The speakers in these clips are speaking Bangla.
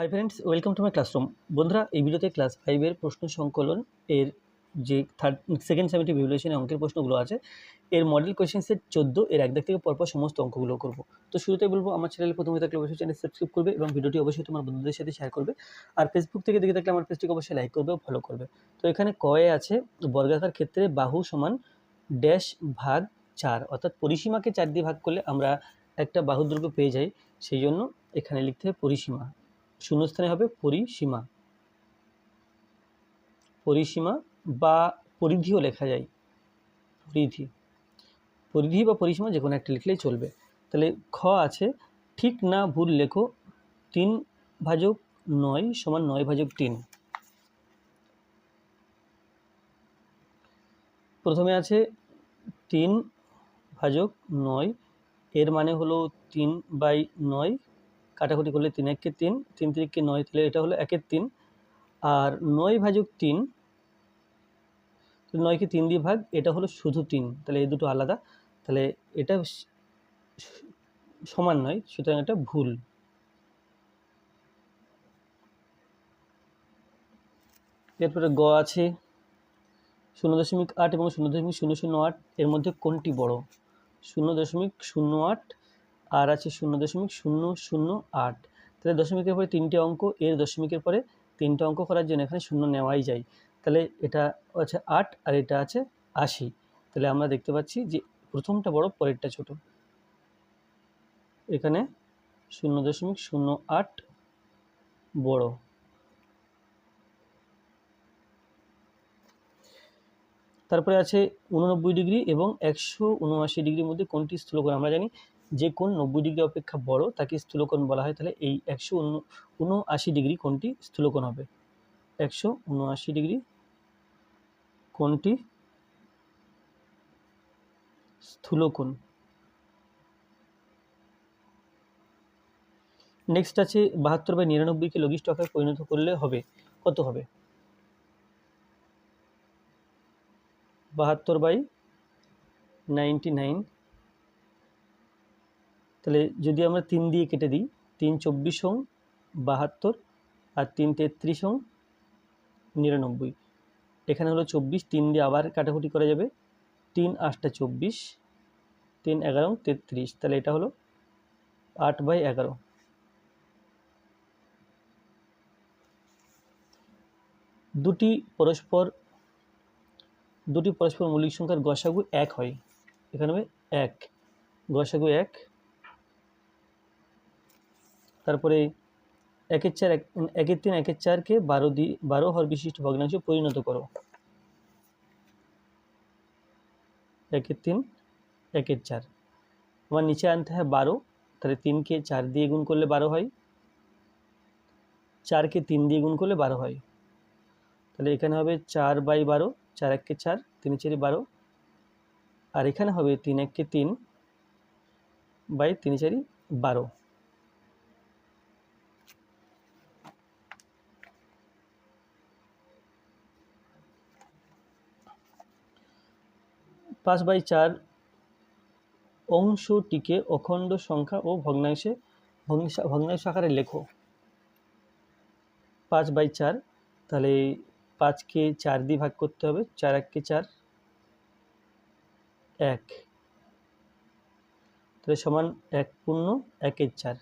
Hi friends welcome to my classroom বন্ধুরা, এই ভিডিওতে ক্লাস ফাইভের প্রশ্ন সংকলন এর যে থার্ড সেকেন্ড সেমিটি ভিভুলেশনে অঙ্কের প্রশ্নগুলো আছে, এর মডেল কোয়েশ্চেন সেট চোদ্দ, এর একদিক থেকে পরপর সমস্ত অঙ্কগুলো করব। তো শুরুতে বলব, আমার চ্যানেল প্রথমে থাকলে অবশ্যই চ্যানেল সাবস্ক্রাইব করবে এবং ভিডিওটি অবশ্যই তোমার বন্ধুদের সাথে শেয়ার করবে। আর ফেসবুক থেকে দেখে থাকলে আমার পেজটিকে অবশ্যই লাইক করবে ও ফলো করবে। তো এখানে কয়ে আছে, বর্গাকার ক্ষেত্রে বাহু সমান ড্যাশ ভাগ চার, অর্থাৎ পরিসীমাকে চার দিয়ে ভাগ করলে আমরা একটা বাহুর দৈর্ঘ্য পেয়ে যাই। সেই জন্য এখানে লিখতে হবে পরিসীমা। শূন্যস্থানে হবে পরিসীমা। পরিসীমা বা পরিধিও লেখা যায়। পরিধি। পরিধি বা পরিসীমা যে কোনো একটা লিখলেই চলবে। তাহলে খ আছে, ঠিক না ভুল লেখো, তিন ভাজক নয় সমান নয় ভাজক তিন। প্রথমে আছে তিন ভাজক নয়, এর মানে হলো তিন বাই নয় কাটাকুটি করলে তিন এককে তিন তিন তিরিককে নয় তাহলে এটা হলো একের তিন। আর নয় ভাজক তিন নয়কে তিন দিয়ে ভাগ, এটা হলো শুধু তিন, তাহলে এই দুটো আলাদা। তাহলে এটা সমান নয়, সুতরাং এটা ভুল। এরপরে গ আছে, শূন্য দশমিক আট এবং শূন্য দশমিক শূন্য শূন্য আট, এর মধ্যে কোনটি বড়? শূন্য দশমিক শূন্য আট আর আছে শূন্য দশমিক শূন্য শূন্য আট। তাহলে দশমিকের পরে তিনটে অঙ্ক, এর দশমিকের পরে তিনটে অঙ্ক করার জন্য এখানে শূন্য নেওয়াই যায়। তাহলে এটা আছে আট আর এটা আছে আশি। তাহলে আমরা দেখতে পাচ্ছি যে প্রথমটা বড়, পরেরটা ছোট। এখানে শূন্য দশমিক শূন্য আট বড়। তারপরে আছে উননব্বই ডিগ্রি এবং একশো উনআশি ডিগ্রির মধ্যে কোনটি স্থূলকোণ আমরা জানি? যে কোণ নব্বই ডিগ্রি অপেক্ষা বড়, তাকে স্থূলকোণ বলা হয়। তাহলে এই একশো উনআশি ডিগ্রি কোনটি স্থূলকোণ হবে। একশো উনআশি ডিগ্রি কোনটি স্থূলকোণ। নেক্সট আছে বাহাত্তর বাই নিরানব্বইকে লঘিষ্ঠ আকারে পরিণত করলে হবে। কত হবে? বাহাত্তর বাই নাইনটি নাইন। তাহলে যদি আমরা তিন দিয়ে কেটে দিই, তিন চব্বিশ হং বাহাত্তর আর তিন তেত্রিশ হং নিরানব্বই। এখানে হলো চব্বিশ, তিন দিয়ে আবার কাটাকুটি করা যাবে। তিন আটটা চব্বিশ, তিন এগারো তেত্রিশ। তাহলে এটা হলো আট বাই এগারো। দুটি পরস্পর দুটি পরস্পর মৌলিক সংখ্যার গসাগু এক হয়। এখানে হবে এক। গসাগু এক তারপরে একের চার, এক একের তিন একের চারকে বারো দিয়ে বারো হর বিশিষ্ট ভগ্নাংশে পরিণত করো। একের তিন একের চার। আমার নিচে আনতে হয় বারো, তাহলে তিনকে চার দিয়ে গুণ করলে বারো হয়। চারকে তিন দিয়ে গুণ করলে বারো হয়। তাহলে এখানে হবে চার বাই বারো, চার এককে চার, তিন চারি বারো। আর এখানে হবে তিন এককে তিন বাই তিন চারি বারো। পাঁচ বাই চার অংশটিকে অখণ্ড সংখ্যা ও ভগ্নাংশে ভগ্নাংশ- আকারে লেখো। পাঁচ বাই চার, তাহলে পাঁচকে চার দিয়ে ভাগ করতে হবে। চার এককে চার, এক। তাহলে সমান এক পূর্ণ, একের চার।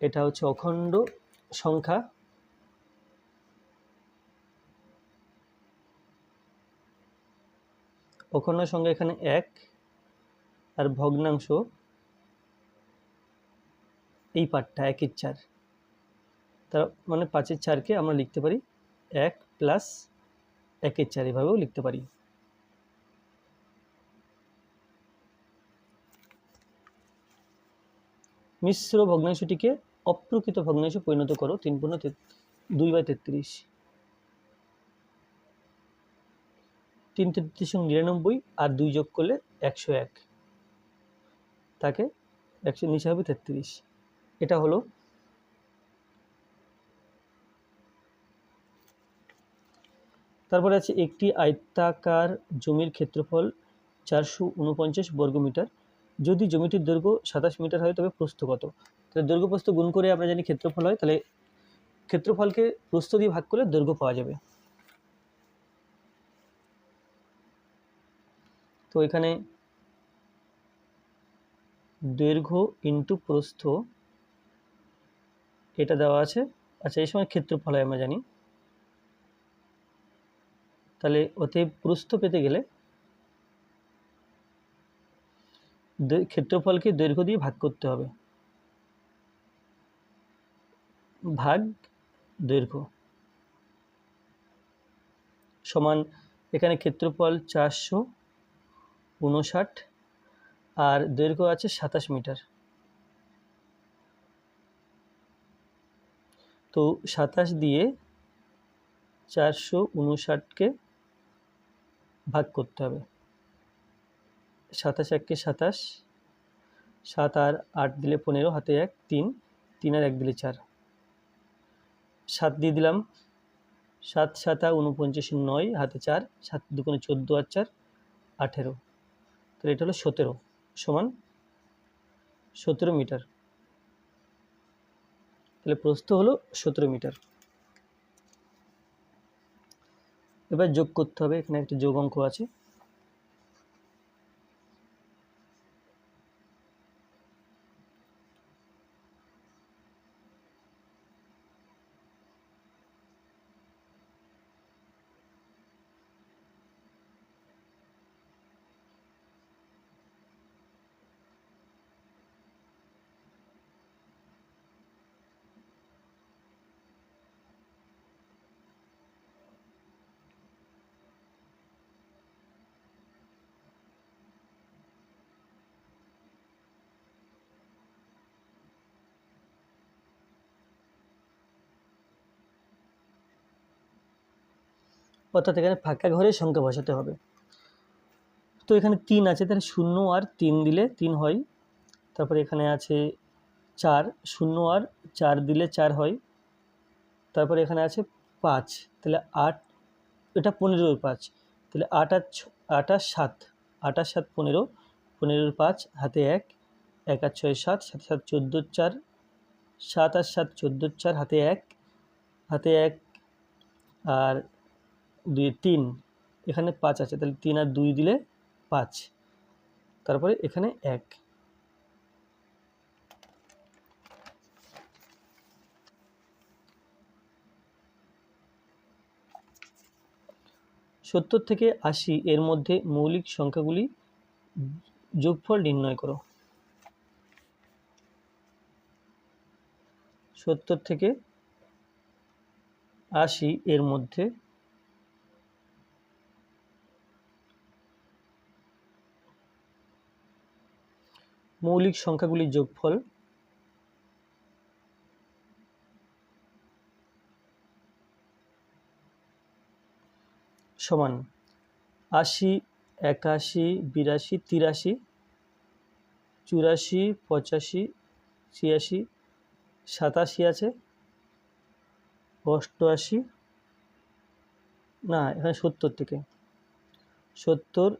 এটা হচ্ছে অখণ্ড সংখ্যা অখণ্ড সংখ্যা এখানে এক আর ভগ্নাংশ এই পার্টটা একের চার। তার মানে পাঁচের চারকে আমরা লিখতে পারি এক প্লাস একের চার, এভাবেও লিখতে পারি। মিশ্র ভগ্নাংশটিকে অপ্রকৃত ভগ্নাংশে পরিণত করো, তিন পূর্ণ দুই বাই তেত্রিশ। তিন তেত্রিশ নিরানব্বই আর দুই যোগ করলে একশো এক। তাকে একশো নিচে হবে তেত্রিশ। এটা হলো তারপরে আছে একটি আয়তাকার জমির ক্ষেত্রফল চারশো উনপঞ্চাশ বর্গমিটার যদি জমিটির দৈর্ঘ্য সাতাশ মিটার হয়, তবে প্রস্থ কত? তাহলে দৈর্ঘ্য প্রস্থ গুণ করে আমরা জানি ক্ষেত্রফল হয়, তাহলে ক্ষেত্রফলকে প্রস্থ দিয়ে ভাগ করলে দৈর্ঘ্য পাওয়া যাবে। তো এখানে দৈর্ঘ্য ইন্টু প্রস্থ এটা দেওয়া আছে। আচ্ছা এই সময় ক্ষেত্রফল হয় আমরা জানি। তাহলে ওতে প্রস্থ পেতে গেলে ক্ষেত্রফলকে দৈর্ঘ্য দিয়ে ভাগ করতে হবে। ভাগ দৈর্ঘ্য সমান এখানে ক্ষেত্রফল চারশো উনষাট আর দৈর্ঘ্য আছে সাতাশ মিটার। তো সাতাশ দিয়ে চারশো উনষাটকে ভাগ করতে হবে। সাতাশ এককে সাতাশ, সাত আর আট দিলে পনেরো, হাতে এক, তিন তিন আর এক দিলে চার। সাত দিয়ে দিলাম, সাত সাতা উনপঞ্চাশ নয়, হাতে চার, সাত দুগুণে চোদ্দ আর চার, আঠেরো। তাহলে এটা হলো সতেরো সমান সতেরো মিটার। তাহলে প্রস্থ হলো সতেরো মিটার। এবার যোগ করতে হবে, এখানে একটা যোগ অঙ্ক আছে। অর্থাৎ এখানে ফাঁকা ঘরের সংখ্যা বসাতে হবে। তো এখানে তিন আছে, তাহলে শূন্য আর তিন দিলে তিন হয়। তারপরে এখানে আছে চার, শূন্য আর চার দিলে চার হয়। তারপরে এখানে আছে পাঁচ, তাহলে আট, এটা পনেরোর পাঁচ, তাহলে আট আর আট আর সাত, আট আর সাত পনেরো, পনেরোর পাঁচ, হাতে এক এক আর ছয় সাত সাত সাত চোদ্দোর চার, সাত আর সাত চোদ্দোর চার, হাতে এক হাতে এক আর দুই তিন, এখানে পাঁচ আছে, তাহলে তিন আর দুই দিলে পাঁচ। তারপরে এখানে এক। সত্তর থেকে আশি এর মধ্যে মৌলিক সংখ্যাগুলি যোগফল নির্ণয় করো। সত্তর থেকে আশি এর মধ্যে মৌলিক সংখ্যাগুলির যোগফল সমান আশি, একাশি, বিরাশি, তিরাশি, চুরাশি, পঁচাশি, ছিয়াশি, সাতাশি আছে, অষ্টআশি, না, এখানে সত্তর থেকে, সত্তর,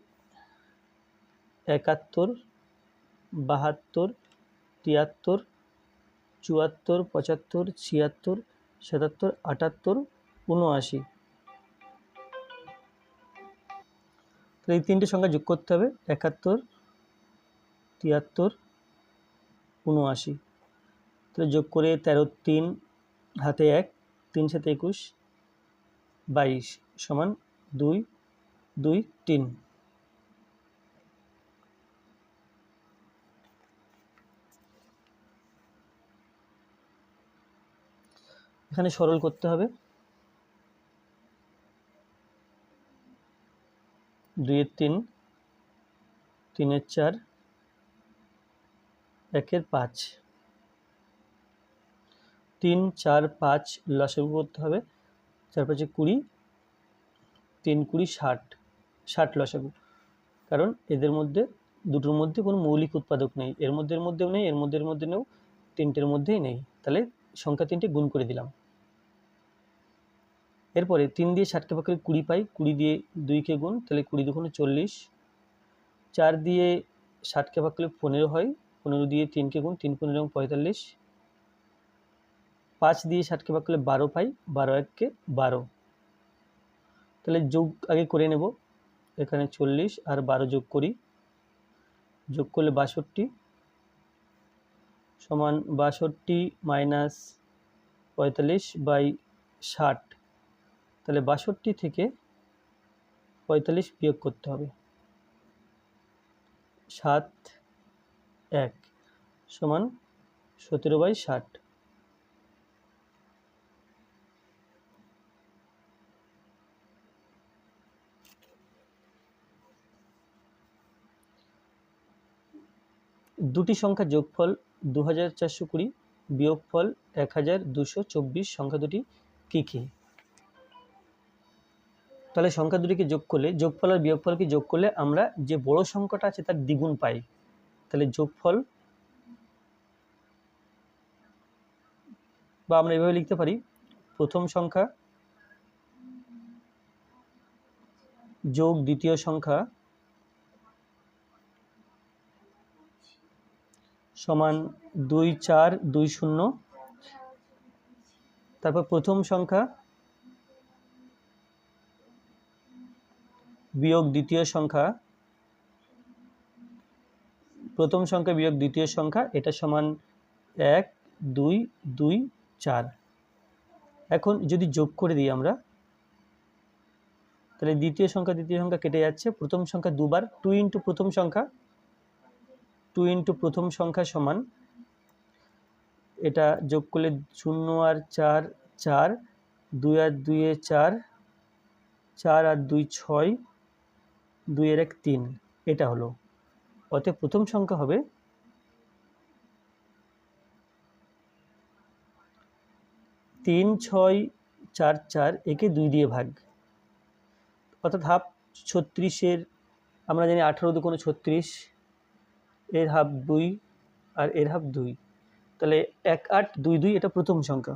একাত্তর বাহাত্তর, তিয়াত্তর, চুয়াত্তর, পঁচাত্তর, ছিয়াত্তর, সাতাত্তর, আটাত্তর উনআশি তাহলে এই তিনটে সংখ্যা যোগ করতে হবে, একাত্তর, তিয়াত্তর উনআশি তাহলে যোগ করে তেরো, তিন, হাতে এক, তিন, সাথে একুশ, বাইশ সমান দুই দুই, তিন। এখানে সরল করতে হবে। দুইয়ের তিন, তিনের চার, একের পাঁচ। তিন, চার, পাঁচ লসাগু করতে হবে। চার, পাঁচে কুড়ি, তিন, কুড়ি, ষাট ষাট লসাগু কারণ এদের মধ্যে, দুটোর মধ্যে কোনো মৌলিক উৎপাদক নেই। এর মধ্যে, এর মধ্যেও নেই, এর মধ্যে এর মধ্যে নেও, তিনটের মধ্যেই নেই। তাহলে সংখ্যা তিনটে গুণ করে দিলাম। এরপরে তিন দিয়ে ষাটকে ভাগ করে কুড়ি পাই, কুড়ি দিয়ে দুইকে গুণ, তাহলে কুড়ি দুগুণে চল্লিশ। চার দিয়ে ষাটকে ভাগ করলে পনেরো হয়, পনেরো দিয়ে তিনকে গুণ, তিন পনেরো পঁয়তাল্লিশ। পাঁচ দিয়ে ষাটকে ভাগ করলে বারো পাই, বারো এককে বারো। তাহলে যোগ আগে করে নেব, এখানে চল্লিশ আর বারো যোগ করি। যোগ করলে বাষট্টি। সমান বাষট্টি মাইনাস পঁয়তাল্লিশ বাই ষাট। তাহলে বাষট্টি থেকে পঁয়তাল্লিশ বিয়োগ করতে হবে। সাত, এক সমান সতেরো বাই ষাট। দুটি সংখ্যা যোগফল দু হাজার চারশো কুড়ি, বিয়োগফল এক হাজার দুশো চব্বিশ, সংখ্যা দুটি কী কী? তাহলে সংখ্যা দুটিকে যোগ করলে, যোগফল আর বিয়োগফলকে যোগ করলে আমরা যে বড় সংখ্যাটা আছে তার দ্বিগুণ পাই। তাহলে যোগফল বা আমরা এভাবে লিখতে পারি, প্রথম সংখ্যা যোগ দ্বিতীয় সংখ্যা সমান দুই চার দুই শূন্য। তারপর প্রথম সংখ্যা বিয়োগ দ্বিতীয় সংখ্যা, প্রথম সংখ্যা বিয়োগ দ্বিতীয় সংখ্যা, এটা সমান এক, দুই দুই, চার। এখন যদি যোগ করে দিই আমরা, তাহলে দ্বিতীয় সংখ্যা দ্বিতীয় সংখ্যা কেটে যাচ্ছে। প্রথম সংখ্যা দুবার টু ইন্টু প্রথম সংখ্যা টু ইন্টু প্রথম সংখ্যা সমান, এটা যোগ করলে শূন্য আর চার চার, দুই আর দুইয়ে চার চার আর দুই ছয় দুইয়ের এক তিন, এটা হলো। অতএব প্রথম সংখ্যা হবে তিন, ছয়, চার চার, একে দুই দিয়ে ভাগ। অর্থাৎ হাফ ছত্রিশের, আমরা জানি আঠেরো দুকোনো ছত্রিশ, এর হাফ দুই আর এর হাফ দুই। তাহলে এক, আট, দুই দুই, এটা প্রথম সংখ্যা।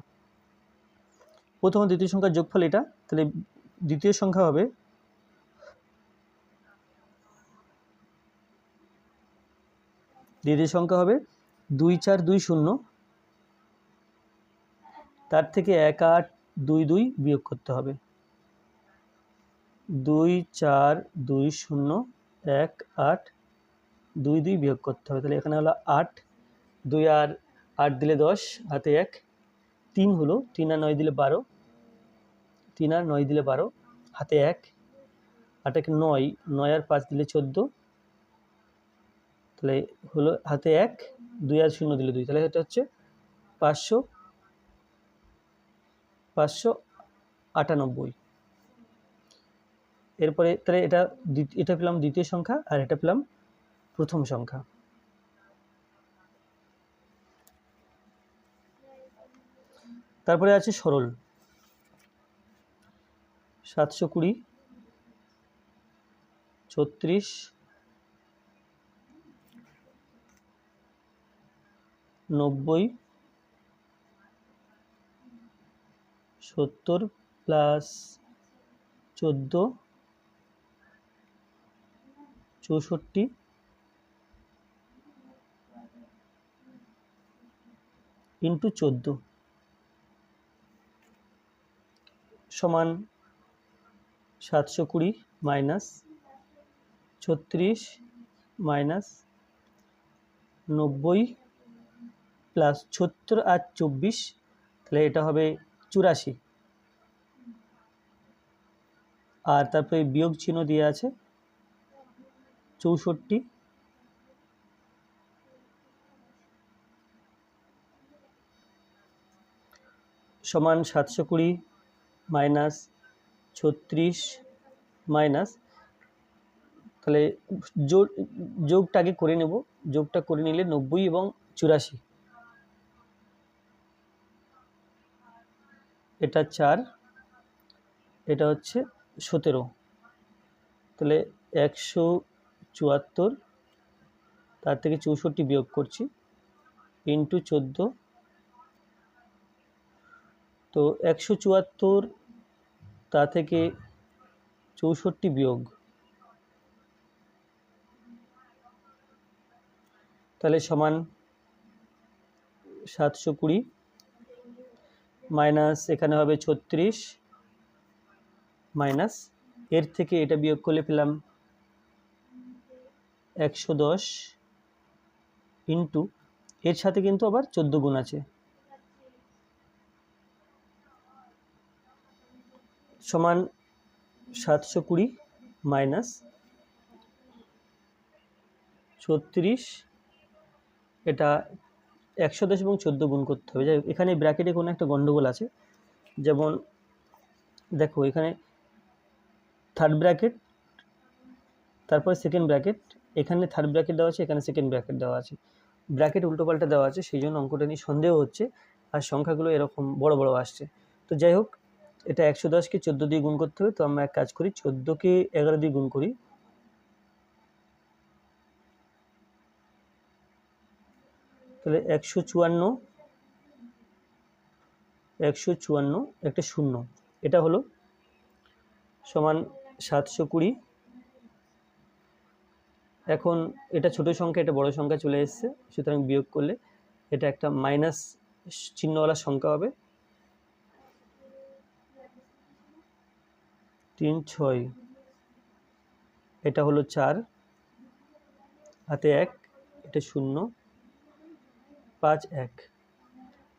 প্রথম দ্বিতীয় সংখ্যার যোগফল এটা। তাহলে দ্বিতীয় সংখ্যা হবে দ্বিতীয় সংখ্যা হবে দুই চার দুই শূন্য। তার থেকে এক আট দুই দুই বিয়োগ করতে হবে। দুই চার দুই শূন্য, এক আট দুই দুই বিয়োগ করতে হবে। তাহলে এখানে হলো আট, দুই আর আট দিলে দশ, হাতে এক। তিন হলো, তিন আর নয় দিলে বারো। তিন আর নয় দিলে বারো, হাতে এক। আট এক নয় নয় আর পাঁচ দিলে চোদ্দ। তাহলে হলো হাতে এক, দুই আর শূন্য দিলে দুই। তাহলে এটা হচ্ছে পাঁচশো পাঁচশো আটানব্বই। এরপরে তাহলে এটা এটা পেলাম দ্বিতীয় সংখ্যা আর এটা পেলাম প্রথম সংখ্যা। তারপরে আছে সরল। সাতশো কুড়ি, ছত্রিশ নব্বই সত্তর প্লাস চোদ্দ চৌষট্টি। ইন্টু চোদ্দ। সমান সাতশো কুড়ি মাইনাস ছত্রিশ মাইনাস নব্বই প্লাস সত্তর আর চব্বিশ, তাহলে এটা হবে চুরাশি। আর তারপরে বিয়োগ চিহ্ন দিয়ে আছে চৌষট্টি। সমান সাতশো কুড়ি মাইনাস ছত্রিশ মাইনাস, তাহলে যোগ যোগটা আগে করে নেব। যোগটা করে নিলে নব্বই এবং চুরাশি। এটা চার, এটা হচ্ছে সতেরো। তাহলে একশো চুয়াত্তর, তার থেকে চৌষট্টি বিয়োগ করছি, ইন্টু চোদ্দ। তো একশো চুয়াত্তর, তা থেকে চৌষট্টি বিয়োগ। তাহলে সমান সাতশো কুড়ি। মাইনাস এখানে হবে ছত্রিশ মাইনাস এর থেকে এটা বিয়োগ করলে পেলাম একশো দশ ইন্টু, এর সাথে কিন্তু আবার চোদ্দ গুণ আছে। সমান সাতশো কুড়ি মাইনাস ছত্রিশ, এটা একশো দশ এবং চোদ্দ গুণ করতে হবে। যাই এখানে ব্র্যাকেটে কোনো একটা গণ্ডগোল আছে। যেমন, দেখো, এখানে থার্ড ব্র্যাকেট তারপরে সেকেন্ড ব্র্যাকেট এখানে থার্ড ব্র্যাকেট দেওয়া আছে, এখানে সেকেন্ড ব্র্যাকেট দেওয়া আছে। ব্র্যাকেট উল্টোপাল্টা দেওয়া আছে, সেই জন্য অঙ্কটা নিয়ে সন্দেহ হচ্ছে আর সংখ্যাগুলো এরকম বড় বড় আসছে। তো যাই হোক, এটা একশো দশকে চোদ্দ দিয়ে গুণ করতে হবে। তো আমরা এক কাজ করি চোদ্দোকে এগারো দিয়ে গুণ করি। তাহলে একশো চুয়ান্ন একশো চুয়ান্ন একটা শূন্য। এটা হলো সমান সাতশো কুড়ি। এখন এটা ছোট সংখ্যা, এটা বড় সংখ্যা চলে এসেছে, সুতরাং বিয়োগ করলে এটা একটা মাইনাস চিহ্নওয়ালা সংখ্যা হবে। তিন ছয়, এটা হলো চার, হাতে এক, এটা শূন্য। পাঁচ এক।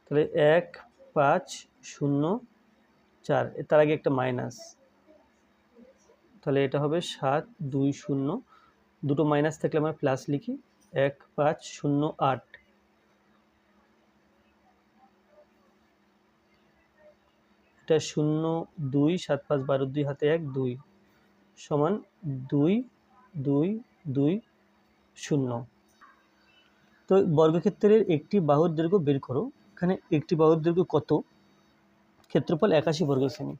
তাহলে এক, পাঁচ, শূন্য, চার। তার আগে একটা মাইনাস। তাহলে এটা হবে সাত, দুই, শূন্য। দুটো মাইনাস থাকলে আমরা প্লাস লিখি। এক, পাঁচ, শূন্য, আট। এটা শূন্য, দুই, সাত, পাঁচ, বারো, দুই, হাতে এক, দুই। সমান দুই দুই দুই, শূন্য। তো বর্গক্ষেত্রের একটি বাহুর দৈর্ঘ্য বের করো। এখানে একটি বাহুর দৈর্ঘ্য কত? ক্ষেত্রফল একাশি বর্গ সেমি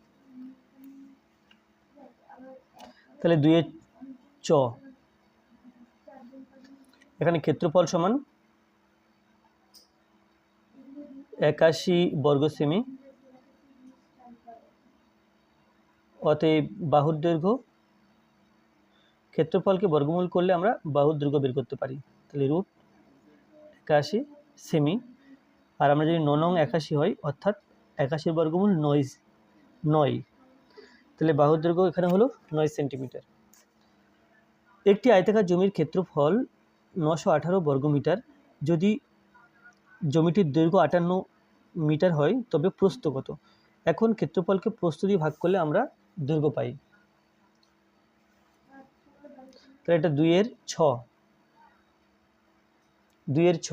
তাহলে দুইয়ের চ। এখানে ক্ষেত্রফল সমান একাশি বর্গ সেমি অতএব বাহুর দৈর্ঘ্য, ক্ষেত্রফলকে বর্গমূল করলে আমরা বাহুর দৈর্ঘ্য বের করতে পারি। তাহলে রুট একাশি সেমি। আর আমরা যদি ননং একাশি হয়, অর্থাৎ একাশির বর্গমূল নয় নয়। তাহলে বাহুর দৈর্ঘ্য এখানে হলো নয় সেন্টিমিটার। একটি আয়তাকার জমির ক্ষেত্রফল নশো আঠারো বর্গমিটার। যদি জমিটির দৈর্ঘ্য আটান্ন মিটার হয়, তবে প্রস্থ কত? এখন ক্ষেত্রফলকে প্রস্থ দিয়ে ভাগ করলে আমরা দৈর্ঘ্য পাই। তাহলে এটা দুইয়ের ছ। দুইয়ের ছ।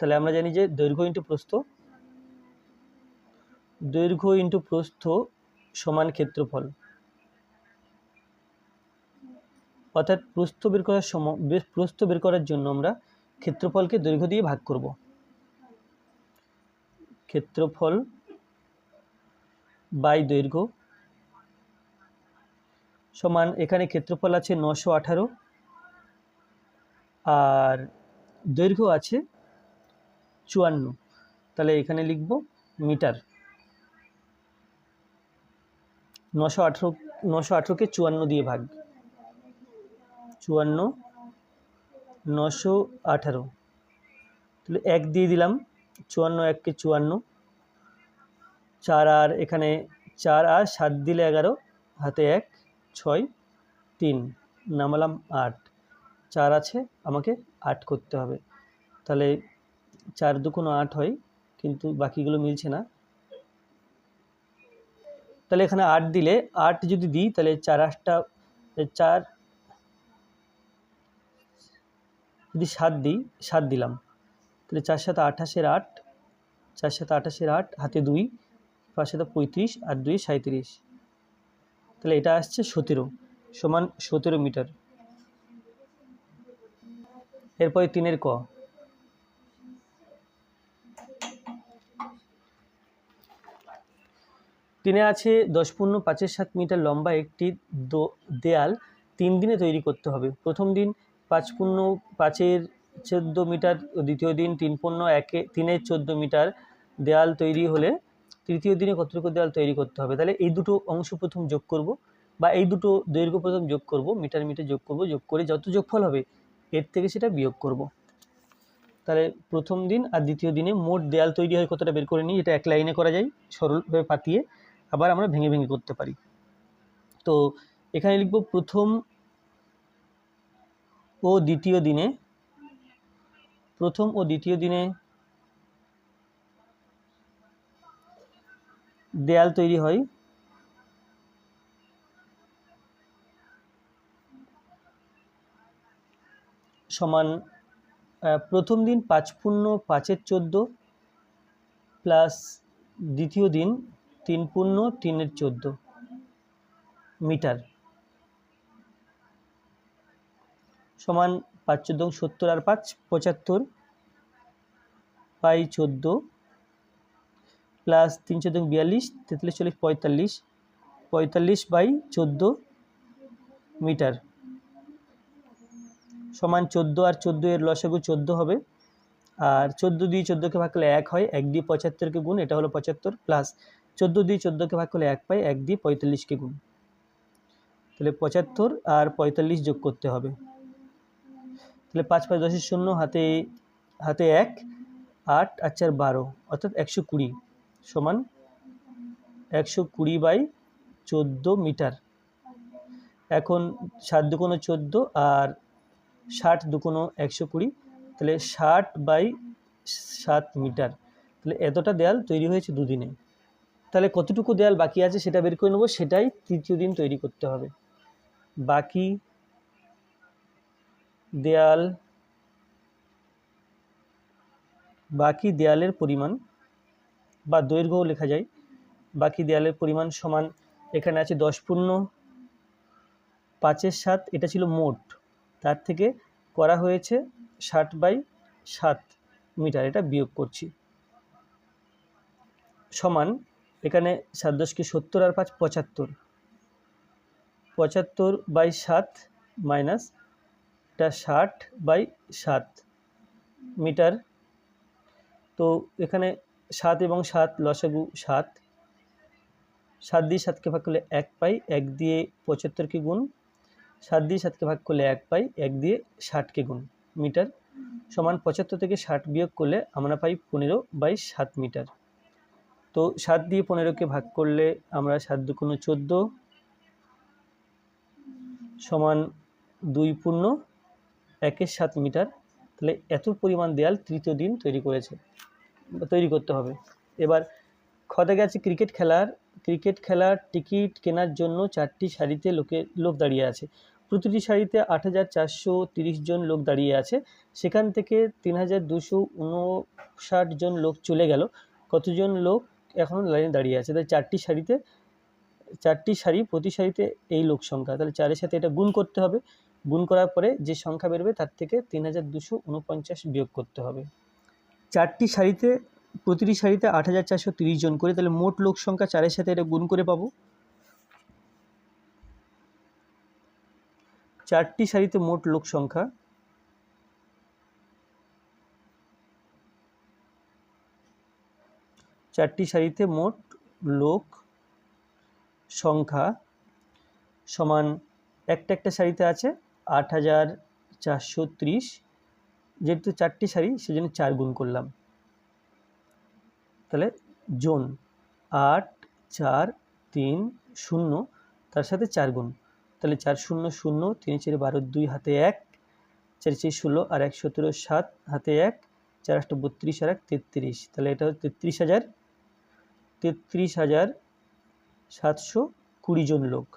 তাহলে আমরা জানি যে দৈর্ঘ্য ইন্টু প্রস্থ। দৈর্ঘ্য ইন্টু প্রস্থ সমান ক্ষেত্রফল। অর্থাৎ প্রস্থ বের করার সময় প্রস্থ বের করার জন্য আমরা ক্ষেত্রফলকে দৈর্ঘ্য দিয়ে ভাগ করব। ক্ষেত্রফল বাই দৈর্ঘ্য সমান, এখানে ক্ষেত্রফল আছে নশো আঠারো। আর দৈর্ঘ্য আছে চুয়ান্ন। তাহলে এখানে লিখব মিটার। নশো আঠেরো, নশো আঠেরোকে চুয়ান্ন দিয়ে ভাগ। চুয়ান্ন, নশো আঠারো। তাহলে এক দিয়ে দিলাম, চুয়ান্ন এককে চুয়ান্ন। চার আর এখানে চার আর সাত দিলে এগারো, হাতে এক, ছয়, তিন। নামালাম আট। চার আছে, আমাকে আট করতে হবে। তাহলে চার দুকোনো আট হয়, কিন্তু বাকিগুলো মিলছে না। তাহলে এখানে আট দিলে, আট যদি দিই, তাহলে চার আটটা চার যদি সাত দিই, সাত দিলাম। তাহলে চার সাথে আঠাশের আট, চার সাথে আঠাশের আট, হাতে দুই, পাঁচ সাথে পঁয়ত্রিশ, আর দুই সাঁত্রিশ তাহলে এটা আসছে সতেরো, সমান সতেরো মিটার। এরপরে তিনের ক। তিনে আছে দশ পূর্ণ পাঁচের সাত মিটার লম্বা একটি দেয়াল। তিন দিনে তৈরি করতে হবে। প্রথম দিন পাঁচ পূর্ণ পাঁচের চোদ্দ মিটার, দ্বিতীয় দিন তিন পূর্ণ একে তিনের চোদ্দ মিটার দেয়াল তৈরি হলে তৃতীয় দিনে কতটুকু দেয়াল তৈরি করতে হবে? তাহলে এই দুটো অংশ প্রথম যোগ করব বা এই দুটো দৈর্ঘ্য প্রথম যোগ করব, মিটার মিটার যোগ করব, যোগ করে যত যোগফল হবে এর থেকে সেটা বিয়োগ করব। তাহলে প্রথম দিন আর দ্বিতীয় দিনে মোট দেয়াল তৈরি হয় কতটা বের করে নিই, এটা এক লাইনে করা যায়, সরলভাবে পাতিয়ে আবার আমরা ভেঙে ভেঙে করতে পারি। তো এখানে লিখব প্রথম ও দ্বিতীয় দিনে, প্রথম ও দ্বিতীয় দিনে দেয়াল তৈরি হয় সমান প্রথম দিন পাঁচ পূর্ণ, পাঁচের চোদ্দ প্লাস দ্বিতীয় দিন তিন পূর্ণ, তিনের চোদ্দ মিটার। সমান পাঁচ চোদ্দ সত্তর আর পাঁচ, পঁচাত্তর বাই চোদ্দ প্লাস তিন চোদ্দ বিয়াল্লিশ, তেতাল্লিশ চল্লিশ, পঁয়তাল্লিশ পঁয়তাল্লিশ বাই চোদ্দ মিটার। সমান চোদ্দ আর চোদ্দ এর লসাগু চোদ্দ হবে। আর চোদ্দ দিয়ে চোদ্দোকে ভাগ করলে এক হয়, এক দিয়ে পঁচাত্তরকে গুণ, এটা হলো পঁচাত্তর প্লাস চোদ্দ দিয়ে চোদ্দোকে ভাগ করলে এক পাই, এক দিয়ে পঁয়তাল্লিশকে গুণ। তাহলে পঁচাত্তর আর পঁয়তাল্লিশ যোগ করতে হবে। তাহলে পাঁচ পাঁচ দশের শূন্য, হাতে হাতে এক, আট আর চার বারো, অর্থাৎ একশো কুড়ি সমান একশো কুড়ি বাই চোদ্দ মিটার। এখন সাত দুকোনো চোদ্দ আর ষাট দুকোনো একশো কুড়ি, তাহলে ষাট বাই সাত মিটার, তাহলে এতটা দেয়াল তৈরি হয়েছে দুদিনে। তাহলে কতটুকু দেয়াল বাকি আছে সেটা বের করে নেব, সেটাই তৃতীয় দিন তৈরি করতে হবে। বাকি দেয়াল, বাকি দেয়ালের পরিমাণ বা দৈর্ঘ্যও লেখা যায়। বাকি দেয়ালের পরিমাণ সমান এখানে আছে দশ পূর্ণ পাঁচের সাত, এটা ছিল মোট। তার থেকে করা হয়েছে ষাট বাই সাত মিটার, এটা বিয়োগ করছি। সমান এখানে সাত দশকে সত্তর আর পাঁচ পঁচাত্তর। পঁচাত্তর বাই সাত মাইনাস এটা ষাট বাই সাত মিটার। তো এখানে সাত এবং সাত লসাগু সাত। সাত দিয়ে সাতকে ভাগ করলে এক পাই, এক দিয়ে পঁচাত্তরকে গুণ সাত দিয়ে সাতকে ভাগ করলে এক পাই, এক দিয়ে ষাটকে গুণ মিটার সমান পঁচাত্তর থেকে ষাট বিয়োগ করলে আমরা পাই পনেরো বাই সাত মিটার। তো সাত দিয়ে পনেরোকে ভাগ করলে আমরা সাত দুগুণ চোদ্দ সমান দুই পূর্ণ একের সাত মিটার। তাহলে এত পরিমাণ দেয়াল তৃতীয় দিন তৈরি করেছে, তৈরি করতে হবে। এবার খতে গেছে ক্রিকেট খেলার ক্রিকেট খেলার টিকিট কেনার জন্য চারটি সারিতে লোকে, লোক দাঁড়িয়ে আছে। প্রতিটি সারিতে আট হাজার চারশো তিরিশ জন লোক দাঁড়িয়ে আছে। সেখান থেকে তিন হাজার দুশো উনষাট জন লোক চলে গেল। কতজন লোক এখনও লাইনে দাঁড়িয়ে আছে? তাই চারটি সারিতে, চারটি সারি প্রতি সারিতে এই লোক সংখ্যা। তাহলে চারের সাথে এটা গুণ করতে হবে। গুণ করার পরে যে সংখ্যা বেরোবে তার থেকে তিন হাজার দুশো উনপঞ্চাশ বিয়োগ করতে হবে। চারটি সারিতে প্রতিটি সারিতে আট হাজার চারশো তিরিশ জন করে, তাহলে মোট লোক সংখ্যা চারের সাথে এটা গুণ করে পাবো। চারটি সারিতে মোট লোক সংখ্যা চারটি সারিতে মোট লোক সংখ্যা সমান একটা একটা সারিতে আছে আট হাজার চারশো ত্রিশ। যেহেতু চারটি সারি, সেজন্য চার গুণ করলাম। তাহলে জোন আট চার তিন শূন্য, তার সাথে চার গুণ। তাহলে চার শূন্য শূন্য, তিন চারি বারো দুই হাতে এক, চার চারি ষোলো আর এক সতেরো সাত হাতে এক, চার আষ্ট বত্রিশ আর এক তেত্রিশ। তাহলে এটা হচ্ছে তেত্রিশ হাজার তেত্রিশ হাজার সাতশো কুড়ি জন লোক,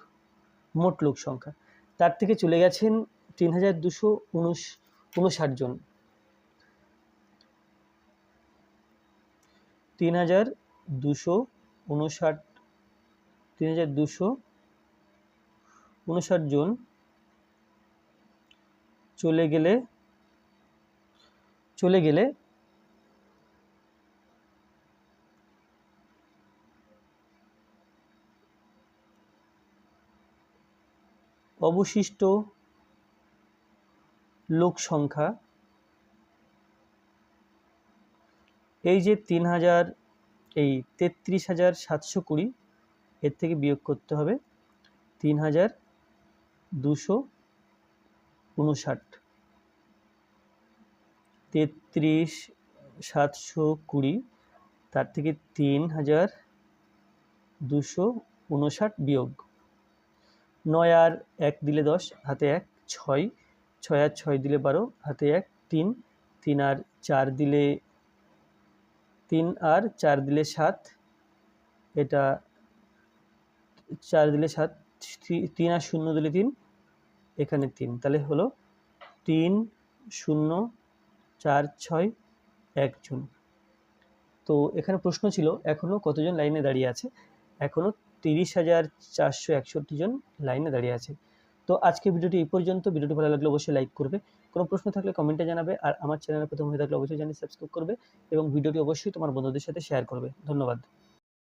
মোট লোক সংখ্যা। তার থেকে চলে গেছেন তিন হাজার দুশো উনষ উনষাট জন। তিন হাজার দুশো উনষাট, তিন হাজার দুশো উনষাট জন চলে গেলে চলে গেলে অবশিষ্ট লোক সংখ্যা এই যে তিন হাজার, এই তেত্রিশ হাজার সাতশো কুড়ি, এর থেকে বিয়োগ করতে হবে তিন হাজার দুশো উনষাট। তেত্রিশ সাতশো কুড়ি, তার থেকে তিন হাজার দুশো উনষাট বিয়োগ। নয় আর এক দিলে দশ, হাতে এক, ছয় ছয় আর ছয় দিলে বারো, হাতে এক, তিন তিন আর চার দিলে তিন আর চার দিলে সাত। এটা চার দিলে সাত তিন আর শূন্য দিলে তিন, এখানে তিন। তাহলে হলো তিন, শূন্য, চার, ছয় একজন তো এখানে প্রশ্ন ছিল এখনও কতজন লাইনে দাঁড়িয়ে আছে? এখনও তিরিশ হাজার চারশো একষট্টি জন লাইনে দাঁড়িয়ে আছে। তো আজকে ভিডিওটি এই পর্যন্ত। ভিডিওটি ভালো লাগলে অবশ্যই লাইক করবে। কোনো প্রশ্ন থাকলে কমেন্টে জানাবে আর আমার চ্যানেলে প্রথম হয়ে থাকলে অবশ্যই জানিয়ে সাবস্ক্রাইব করবে এবং ভিডিওটি অবশ্যই তোমার বন্ধুদের সাথে শেয়ার করবে। ধন্যবাদ।